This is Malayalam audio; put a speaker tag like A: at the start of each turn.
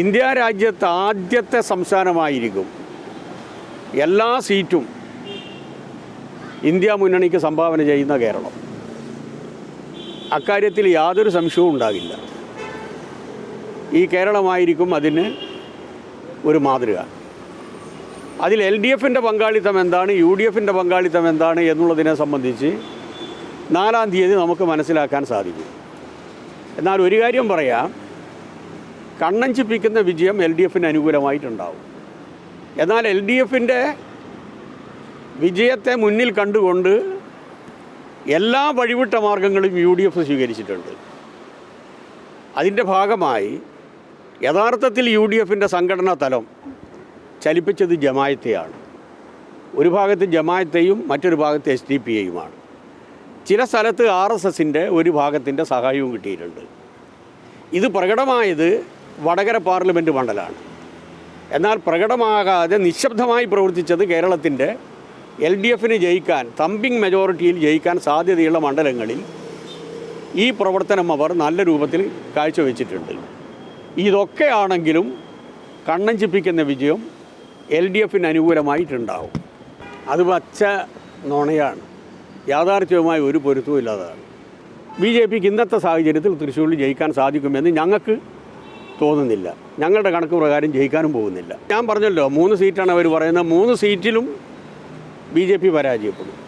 A: ഇന്ത്യ രാജ്യത്ത് ആദ്യത്തെ സംസ്ഥാനമായിരിക്കും. എല്ലാ സീറ്റും ഇന്ത്യ മുന്നണിക്ക് സംഭാവന ചെയ്യുന്ന കേരളം. അക്കാര്യത്തിൽ യാതൊരു സംശയവും ഉണ്ടാകില്ല. ഈ കേരളമായിരിക്കും അതിന് ഒരു മാതൃക. അതിൽ എൽ ഡി എഫിന്റെ പങ്കാളിത്തം എന്താണ് യു ഡി എഫിന്റെ പങ്കാളിത്തം എന്താണ് എന്നുള്ളതിനെ സംബന്ധിച്ച് നാലാം തീയതി നമുക്ക് മനസ്സിലാക്കാൻ സാധിക്കും. എന്നാൽ ഒരു കാര്യം പറയാം കണ്ണഞ്ചിപ്പിക്കുന്ന വിജയം എൽ ഡി എഫിന് അനുകൂലമായിട്ടുണ്ടാവും. എന്നാൽ എൽ ഡി എഫിന്റെ വിജയത്തെ മുന്നിൽ കണ്ടുകൊണ്ട് എല്ലാ വഴിവിട്ട മാർഗങ്ങളും യു ഡി എഫ് സ്വീകരിച്ചിട്ടുണ്ട്. അതിന്റെ ഭാഗമായി യഥാർത്ഥത്തിൽ യു ഡി എഫിന്റെ സംഘടനാ തലം ചലിപ്പിച്ചത് ജമായത്തെയാണ്. ഒരു ഭാഗത്ത് ജമായത്തെയും മറ്റൊരു ഭാഗത്ത് എസ് ഡി പി എയുമാണ് ചില സ്ഥലത്ത് ആർ എസ് എസിന്റെ ഒരു ഭാഗത്തിന്റെ സഹായവും കിട്ടിയിട്ടുണ്ട്. ഇത് പ്രകടമായത് വടകര പാർലമെന്റ് മണ്ഡലമാണ്. എന്നാൽ പ്രകടമാകാതെ നിശബ്ദമായി പ്രവർത്തിച്ചത് കേരളത്തിന്റെ എൽ ഡി എഫിന് ജയിക്കാൻ തമ്പിങ് മെജോറിറ്റിയിൽ ജയിക്കാൻ സാധ്യതയുള്ള മണ്ഡലങ്ങളിൽ ഈ പ്രവർത്തനം അവർ നല്ല രൂപത്തിൽ കാഴ്ചവെച്ചിട്ടുണ്ട്. ഇതൊക്കെയാണെങ്കിലും കണ്ണഞ്ചിപ്പിക്കുന്ന വിജയം എൽ ഡി എഫിന് അനുകൂലമായിട്ടുണ്ടാവും. അത് പച്ച നുണയാണ്. യാഥാർത്ഥ്യവുമായി ഒരു പൊരുത്തവും ഇല്ലാതാണ്. ബി ജെ പിക്ക് ഇന്നത്തെ സാഹചര്യത്തിൽ തൃശ്ശൂരിൽ ജയിക്കാൻ സാധിക്കുമെന്ന് ഞങ്ങൾക്ക് തോന്നുന്നില്ല. ഞങ്ങളുടെ കണക്ക് പ്രകാരം ജയിക്കാനും പോകുന്നില്ല. ഞാൻ പറഞ്ഞല്ലോ മൂന്ന് സീറ്റാണ് അവർ പറയുന്നത്. മൂന്ന് സീറ്റിലും ബി ജെ പി പരാജയപ്പെടും.